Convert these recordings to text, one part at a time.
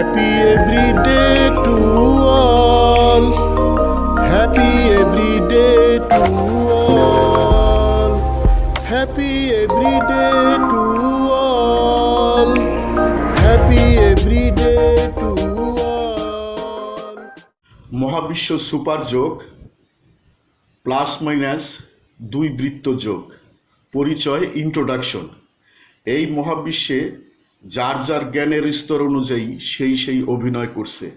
Happy every day to all. Happy every day to all. Happy every day to all. Happy every day to all. মহাবিশ্ব super যোগ plus minus দুই বৃত্ত যোগ পরিচয় introduction এই মহাবিশ্বে যার যার জ্ঞানের স্তর অনুযায়ী সেই সেই অভিনয় করছে।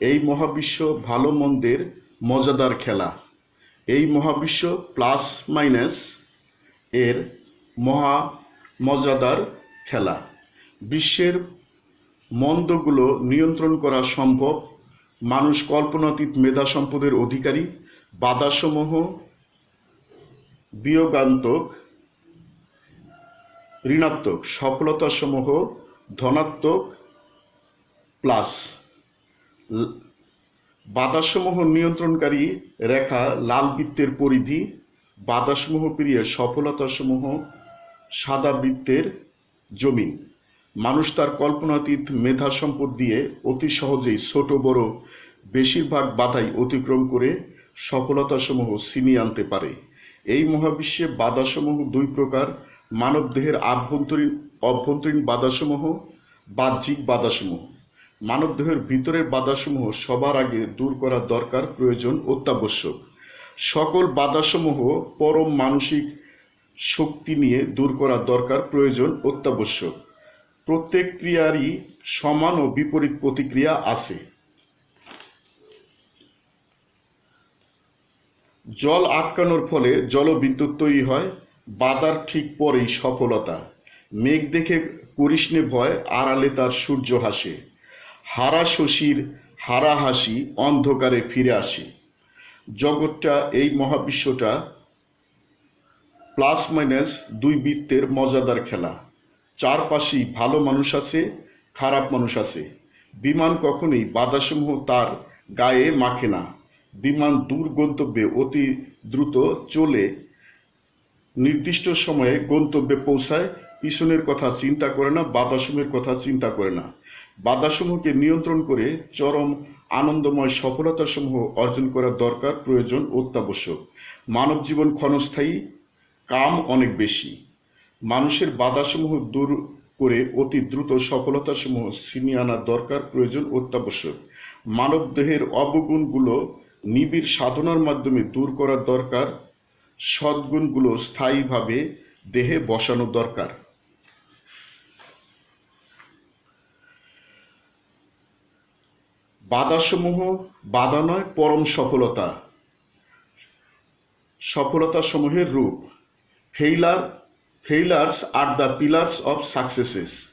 এই মহাবিশ্ব ভালো মন্দের মজাদার খেলা। এই মহাবিশ্ব প্লাস মাইনাস এর মহা মজাদার খেলা। বিশ্বের মন্দগুলো নিয়ন্ত্রণ করা সম্ভব। মানুষ কল্পনাতীত মেধা সম্পদের অধিকারী, বাধাসমূহ বিয়োগান্তক ঋণাত্মক, সফলতাসমূহ ধনাত্মক প্লাস বাধাসমূহ নিয়ন্ত্রণকারী রেখা লাল বৃত্তের পরিধি, বাধাসমূহ পেরিয়ে সফলতাসমূহ সাদা বৃত্তের জমিন। মানুষ তার কল্পনাতীত মেধা সম্পদ দিয়ে অতি সহজেই ছোট, বড়, বেশিরভাগ বাধাই অতিক্রম করে সফলতাসমূহ ছিনিয়ে আনতে পারে। এই মহাবিশ্বে বাধাসমূহ দুই প্রকার মানবদেহের আভ্যন্তরীণ, অভ্যন্তরীণ বাধাসমূহ, বাহ্যিক বাধাসমূহ। মানবদেহের ভিতরের বাধাসমূহ সবার আগে দূর করা দরকার, প্রয়োজন, অত্যাবশ্যক। সকল বাধাসমূহ পরম মানসিক শক্তি নিয়ে দূর করা দরকার, প্রয়োজন, অত্যাবশ্যক। প্রত্যেক ক্রিয়ারই সমান ও বিপরীত প্রতিক্রিয়া আছে। জল আটকানোর ফলে জলবিদ্যুৎ তৈরি হয়। বাদার ঠিক পরেই সফলতা। মেঘ দেখে করিসনে ভয়, আড়ালে তার সূর্য হাসে। হারা শশীর হারা হাসি অন্ধকারে ফিরে আসে। জগৎটা, এই মহাবিশ্বটা প্লাস মাইনাস দুই বৃত্তের মজাদার খেলা। চারপাশেই ভালো মানুষ আছে, খারাপ মানুষ আছে। বিমান কখনোই বাধাসমূহ তার গায়ে মাখে না। বিমান দূর গন্তব্যে অতি দ্রুত চলে নির্দিষ্ট সময়ে গন্তব্যে পৌঁছায়, পিছনের কথা চিন্তা করে না, বাধাসমূহের কথা চিন্তা করে না। বাধাসমূহকে নিয়ন্ত্রণ করে চরম আনন্দময় সফলতাসমূহ অর্জন করা দরকার, প্রয়োজন অত্যাবশ্যক। মানব জীবন ক্ষণস্থায়ী, কাম অনেক বেশি। মানুষের বাধাসমূহ দূর করে অতি দ্রুত সফলতাসমূহ ছিনিয়ে আনা দরকার, প্রয়োজন অত্যাবশ্যক। মানব দেহের অবগুণগুলো নিবিড় সাধনার মাধ্যমে দূর করা দরকার সদ্গুণগুলো স্থায়ীভাবে দেহে বসানো দরকার। বাধাসমূহ বাধা নয়, পরম সফলতা। সফলতা সমূহের রূপ। Failure failures are the pillars of successes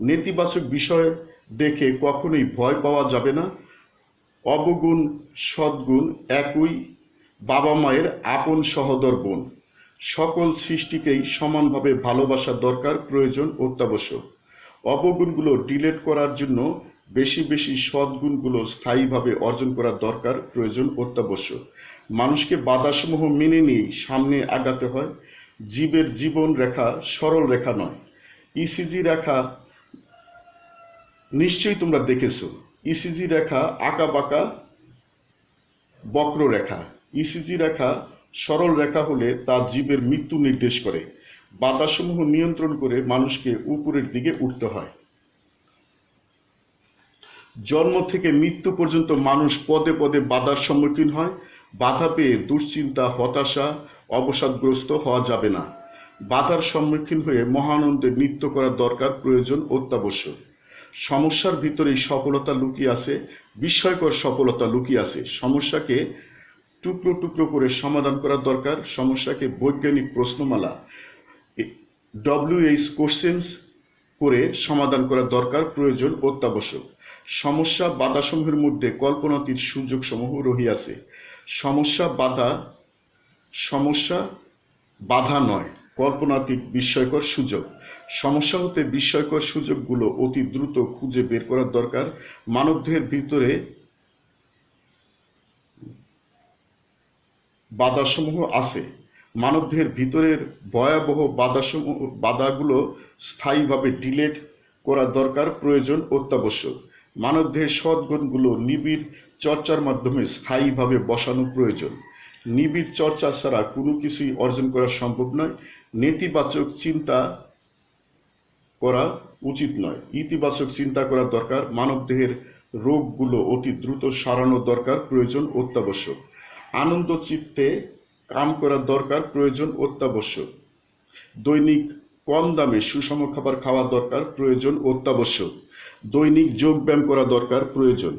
নেতিবাচক বিষয় দেখে কখনোই ভয় পাওয়া যাবে না। অবগুণ, সদ্গুণ একই বাবা মায়ের আপন সহদর বোন। সকল সৃষ্টিকেই সমানভাবে ভালোবাসা দরকার, প্রয়োজন, অত্যাবশ্যক। অবগুণগুলো ডিলেট করার জন্য বেশি বেশি সদ্গুণগুলো স্থায়ীভাবে অর্জন করা দরকার, প্রয়োজন, অত্যাবশ্যক। মানুষকে বাধাসমূহ মেনে নিয়েই সামনে আগাতে হয়। জীবের জীবন রেখা সরল রেখা নয়। ইসিজি রেখা নিশ্চয়ই তোমরা দেখেছ। ইসিজি রেখা আঁকা বাঁকা বক্ররেখা। ইসিজি রেখা সরল রেখা হলে তা জীবের মৃত্যু নির্দেশ করে। বাধাসমূহ নিয়ন্ত্রণ করে মানুষকে উপরের দিকে উঠতে হয়। জন্ম থেকে মৃত্যু পর্যন্ত মানুষ পদে পদে বাধার সম্মুখীন হয়। বাধা পেয়ে দুশ্চিন্তা, হতাশা, অবসাদগ্রস্ত হওয়া যাবে না। বাধার সম্মুখীন হয়ে মহানন্দে নৃত্য করা দরকার প্রয়োজন অত্যাবশ্যক। সমস্যার ভিতরেই সফলতা লুকিয়ে আছে, বিস্ময়কর সফলতা লুকিয়ে আছে। সমস্যাকে টুকরো টুকরো করে সমাধান করা দরকার। সমস্যাকে বৈজ্ঞানিক প্রশ্নমালা ডব্লিউএইচ কোশ্চেন্স করে সমাধান করা দরকার, প্রয়োজন অত্যাবশ্যক। সমস্যা বাধাসমূহের মধ্যে কল্পনাতীত সুযোগ সমূহ রহিয়াছে। সমস্যা বাধা সমস্যা বাধা নয়, কল্পনাতীত বিস্ময়কর সুযোগ। সমস্যা হতে বিস্ময়কর সুযোগগুলো অতি দ্রুত খুঁজে বের করার দরকার। মানবদেহের ভিতরে বাধাসমূহ আছে। মানবদেহের ভিতরের ভয়াবহ বাধাসমূহ, বাধাগুলো স্থায়ীভাবে ডিলেট করা দরকার, প্রয়োজন অত্যাবশ্যক। মানবদেহের সদ্গুণগুলো নিবিড় চর্চার মাধ্যমে স্থায়ীভাবে বসানো প্রয়োজন। নিবিড় চর্চা ছাড়া কোনো কিছুই অর্জন করা সম্ভব নয়। নেতিবাচক চিন্তা করা উচিত নয়। ইতিবাচক চিন্তা করা দরকার। মানবদেহের রোগগুলো অতি দ্রুত সারানো দরকার। প্রয়োজন অত্যাবশ্যক। আনন্দ চিত্তে কাম করা দরকার, প্রয়োজন অত্যাবশ্যক। দৈনিক কম দামে সুষম খাবার খাওয়া দরকার, প্রয়োজন অত্যাবশ্যক। দৈনিক যোগ ব্যায়াম করা দরকার, প্রয়োজন।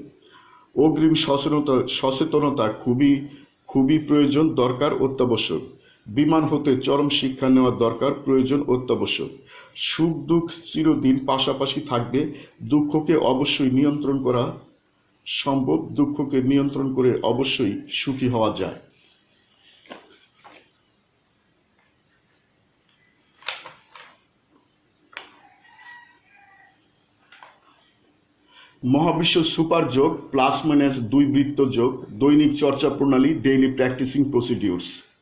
অগ্রিম সচেতনতা সচেতনতা খুবই খুবই প্রয়োজন, দরকার অত্যাবশ্যক। বিমান হতে চরম শিক্ষা নেওয়া দরকার, প্রয়োজন অত্যাবশ্যক। সুখ দুঃখ চিরদিন পাশাপাশি থাকবে। দুঃখকে অবশ্যই নিয়ন্ত্রণ করা সম্ভব দুঃখকে নিয়ন্ত্রণ করে অবশ্যই সুখী হওয়া যায়। মহাবিশ্ব সুপার যোগ প্লাস মাইনাস দুই বৃত্ত যোগ, দৈনিক চর্চা প্রণালী, ডেইলি প্র্যাকটিসিং প্রসিডিউরস।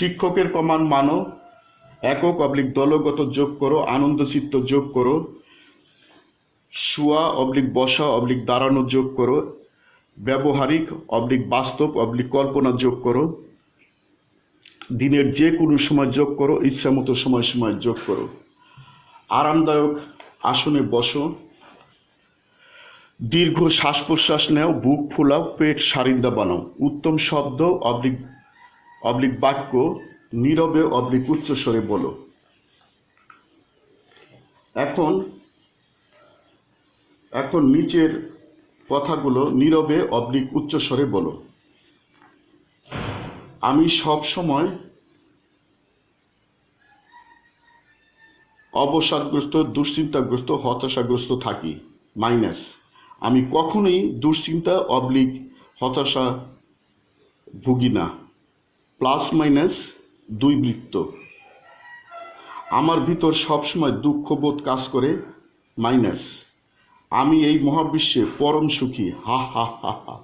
শিক্ষকের কমান মানো। একক অবলিক দলগত যোগ করো, আনন্দচিত্ত যোগ করো। শুয়া অবলিক বসা অবলিক দাঁড়ানো যোগ করো। ব্যবহারিক অবলিক বাস্তব অবলিক কল্পনা যোগ করো। দিনের যে কোনো সময় যোগ করো ইচ্ছা মতো সময় সময় যোগ করো। আরামদায়ক আসনে বসো। দীর্ঘ শ্বাস প্রশ্বাস নেও, বুক ফুলাও, পেট সারিন্দা বানাও। উত্তম শব্দ অবলিক অবলিক বাক্য, নীরবে অবলিক উচ্চস্বরে বলো। এখন এখন নিচের কথাগুলো নীরবে অবলিক উচ্চস্বরে বলো। আমি সব সময় অবসাদগ্রস্ত, দুশ্চিন্তাগ্রস্ত, হতাশাগ্রস্ত থাকি। মাইনাস, আমি কখনোই দুশ্চিন্তা, অবলিক হতাশা ভুগি না। প্লাস মাইনাস দুই বৃত্ত। আমার ভিতর সবসময় দুঃখবোধ কাজ করে মাইনাস। আমি এই মহাবিশ্বে পরম সুখী, হা হা হা হা।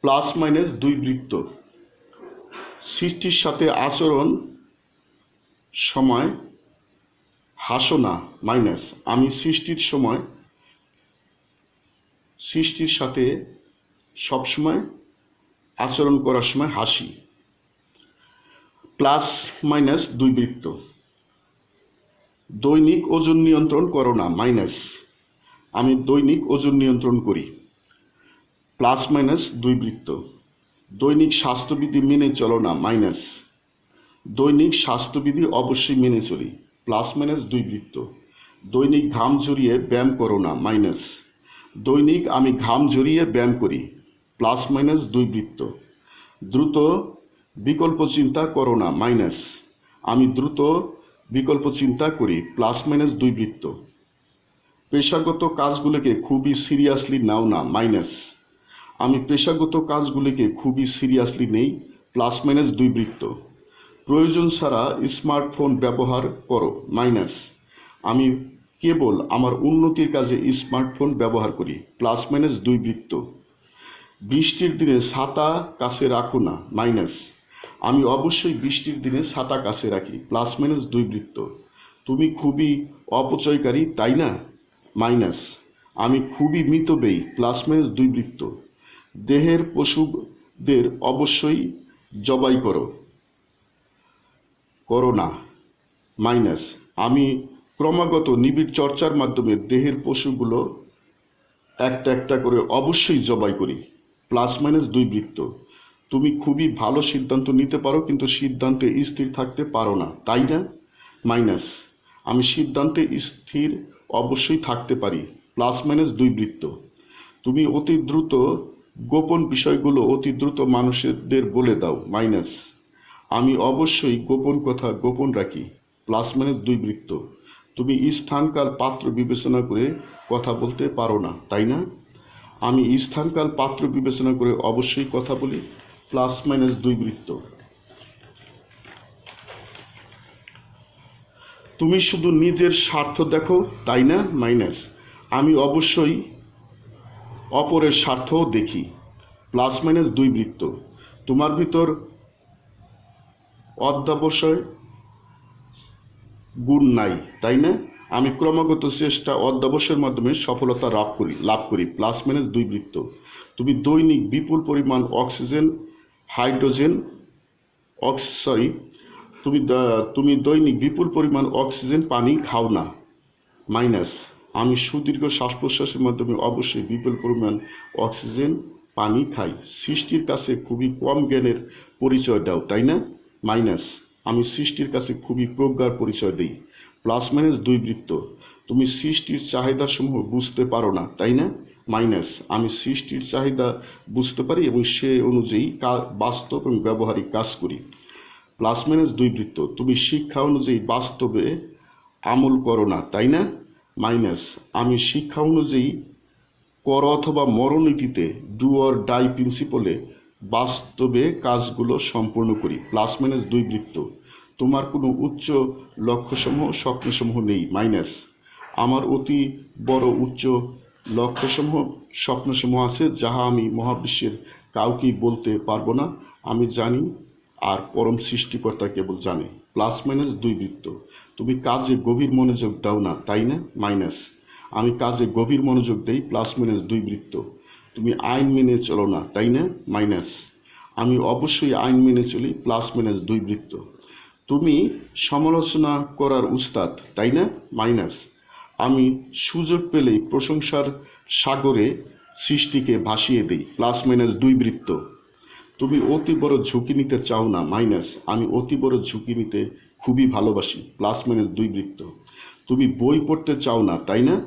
প্লাস মাইনাস দুই বৃত্ত। সৃষ্টির সাথে আচরণ সময় হাসো না মাইনাস। আমি সৃষ্টির সময়, সৃষ্টির সাথে সবসময় আচরণ করার সময় হাসি। প্লাস মাইনাস দুই বৃত্ত। দৈনিক ওজন নিয়ন্ত্রণ করো না, মাইনাস। আমি দৈনিক ওজন নিয়ন্ত্রণ করি। প্লাস মাইনাস দুই বৃত্ত। দৈনিক স্বাস্থ্যবিধি মেনে চলো না, মাইনাস। দৈনিক স্বাস্থ্যবিধি অবশ্যই মেনে চলি, প্লাস মাইনাস দুই বৃত্ত। দৈনিক ঘাম ঝরিয়ে ব্যায়াম করো না, মাইনাস। দৈনিক আমি ঘাম ঝরিয়ে ব্যায়াম করি, প্লাস মাইনাস দুই বৃত্ত। দ্রুত বিকল্প চিন্তা করো না মাইনাস আমি দ্রুত বিকল্প চিন্তা করি প্লাস মাইনাস দুই বৃত্ত। পেশাগত কাজগুলোকে খুবই সিরিয়াসলি নাও না মাইনাস আমি পেশাগত কাজগুলিকে খুবই সিরিয়াসলি নেই প্লাস মাইনাস দুই বৃত্ত। প্রয়োজন ছাড়া স্মার্টফোন ব্যবহার করো মাইনাস আমি কেবল আমার উন্নতির কাজে স্মার্টফোন ব্যবহার করি প্লাস মাইনাস দুই বৃত্ত। বৃষ্টির দিনে ছাতা কাছে রাখো না মাইনাস আমি অবশ্যই বৃষ্টির দিনে ছাতা কাছে রাখি প্লাস মাইনাস দুই বৃত্ত। তুমি খুবই অপচয়কারী, তাই না? মাইনাস আমি খুবই মিতব্যয়ী প্লাস মাইনাস দুই বৃত্ত। দেহের পশুদের অবশ্যই জবাই করো। করো না। মাইনাস আমি ক্রমাগত নিবিড় চর্চার মাধ্যমে দেহের পশুগুলো একটা একটা করে অবশ্যই জবাই করি প্লাস মাইনাস দুই বৃত্ত। তুমি খুবই ভালো সিদ্ধান্ত নিতে পারো, কিন্তু সিদ্ধান্তে স্থির থাকতে পারো না। তাই না? মাইনাস, আমি সিদ্ধান্তে স্থির অবশ্যই থাকতে পারি। প্লাস মাইনাস দুই বৃত্ত। তুমি অতি দ্রুত গোপন বিষয়গুলো অতি দ্রুত মানুষদের বলে দাও। মাইনাস, আমি অবশ্যই গোপন কথা গোপন রাখি। প্লাস মাইনাস দুই বৃত্ত। তুমি স্থানকাল পাত্র বিবেচনা করে কথা বলতে পারো না, তাই না? আমি স্থানকাল পাত্র বিবেচনা করে অবশ্যই কথা বলি। প্লাস মাইনাস দুই বৃত্ত। তুমি শুধু নিজের স্বার্থ দেখো, তাই না? মাইনাস আমি অবশ্যই অপরের স্বার্থও দেখি। প্লাস মাইনাস দুই বৃত্ত। তোমার ভিতর অধ্যাবসায় গুণ নাই, তাই না? আমি ক্রমাগত চেষ্টা অধ্যাবসায়ের মাধ্যমে সফলতা লাভ করি লাভ করি। প্লাস মাইনাস দুই বৃত্ত। তুমি দৈনিক বিপুল পরিমাণ অক্সিজেন হাইড্রোজেন অক্স, সরি, তুমি তুমি দৈনিক বিপুল পরিমাণ অক্সিজেন পানি খাও না। মাইনাস, আমি সুদীর্ঘ শ্বাস প্রশ্বাসের মাধ্যমে অবশ্যই বিপুল পরিমাণ অক্সিজেন পানি খাই। সৃষ্টির কাছে খুবই কম জ্ঞানের পরিচয় দাও, তাই না? মাইনাস, আমি সৃষ্টির কাছে খুবই প্রজ্ঞার পরিচয় দিই। প্লাস মাইনাস দুই বৃত্ত। তুমি সৃষ্টির চাহিদাসমূহ বুঝতে পারো না, তাই না? মাইনাস। আমি সৃষ্টির চাহিদা বুঝতে পারি এবং সে অনুযায়ী বাস্তব এবং ব্যবহারিক কাজ করি। প্লাস মাইনাস দুই বৃত্ত। তুমি শিক্ষা অনুযায়ী বাস্তবে আমল করো না, তাই না? মাইনাস। আমি শিক্ষা অনুযায়ী কর অথবা মরণনীতিতে ডু অর ডাই প্রিন্সিপলে বাস্তবে কাজগুলো সম্পূর্ণ করি। প্লাস মাইনাস দুই বৃত্ত। তোমার কোনো উচ্চ লক্ষ্যসমূহ, স্বপ্নসমূহ নেই। মাইনাস। আমার অতি বড় উচ্চ লক্ষ্যসমূহ, স্বপ্নসমূহ আছে, যাহা আমি মহাবিশ্বের কাউকেই বলতে পারব না। আমি জানি আর পরম সৃষ্টিকর্তা কেবল জানে। প্লাস মাইনাস দুই বৃত্ত। তুমি কাজে গভীর মনোযোগ দাও না, তাই না? মাইনাস। আমি কাজে গভীর মনোযোগ দেই, প্লাস মাইনাস দুই বৃত্ত। তুমি আইন মেনে চলো না, তাই না? মাইনাস। আমি অবশ্যই আইন মেনে চলি, প্লাস মাইনাস দুই বৃত্ত। তুমি সমালোচনা করার উস্তাদ, তাই না? মাইনাস। আমি সুযোগ পেলেই প্রশংসার সাগরে সৃষ্টিকে ভাসিয়ে দিই। প্লাস মাইনাস দুই বৃত্ত। তুমি অতি বড় ঝুঁকি নিতে চাও না, মাইনাস। আমি অতি বড় ঝুঁকি নিতে খুবই ভালোবাসি, প্লাস মাইনাস দুই বৃত্ত। তুমি বই পড়তে চাও না, তাই না?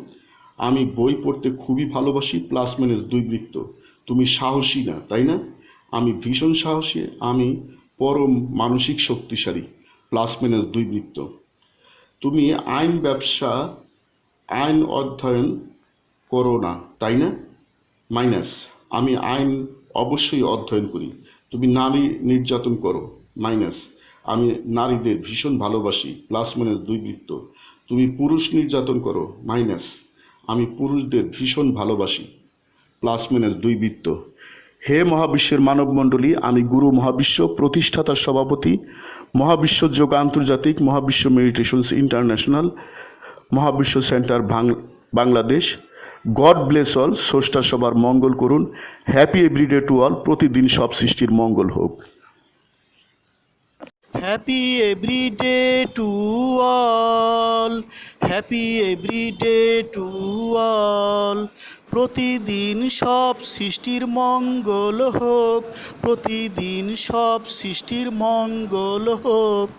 আমি বই পড়তে খুবই ভালোবাসি, প্লাস মাইনাস দুই বৃত্ত। তুমি সাহসী না, তাই না? আমি ভীষণ সাহসী, আমি পরম মানসিক শক্তিশালী, প্লাস মাইনাস দুই বৃত্ত। তুমি আইন ব্যবসা আইন অধ্যয়ন করো না, তাই না? মাইনাস, আমি আইন অবশ্যই অধ্যয়ন করি। তুমি নারী নির্যাতন করো, মাইনাস, আমি নারীদের ভীষণ ভালোবাসি প্লাস মাইনাস দুই বৃত্ত। তুমি পুরুষ নির্যাতন করো, মাইনাস, আমি পুরুষদের ভীষণ ভালোবাসি প্লাস মাইনাস দুই বৃত্ত। হে মহাবিশ্বের মানবমণ্ডলী, আমি গুরু মহাবিশ্ব, প্রতিষ্ঠাতা সভাপতি, মহাবিশ্ব যোগ আন্তর্জাতিক, মহাবিশ্ব মেডিটেশনস ইন্টারন্যাশনাল মহাবিশ্ব centre Bangladesh. God bless all, স্রষ্টা সবার মঙ্গল করুন। হ্যাপি এভরিডে টু অল, প্রতিদিন সব সৃষ্টির মঙ্গল হোক। Happy everyday to all, happy everyday to all. প্রতিদিন সব সৃষ্টির মঙ্গল হোক, প্রতিদিন সব সৃষ্টির মঙ্গল হোক।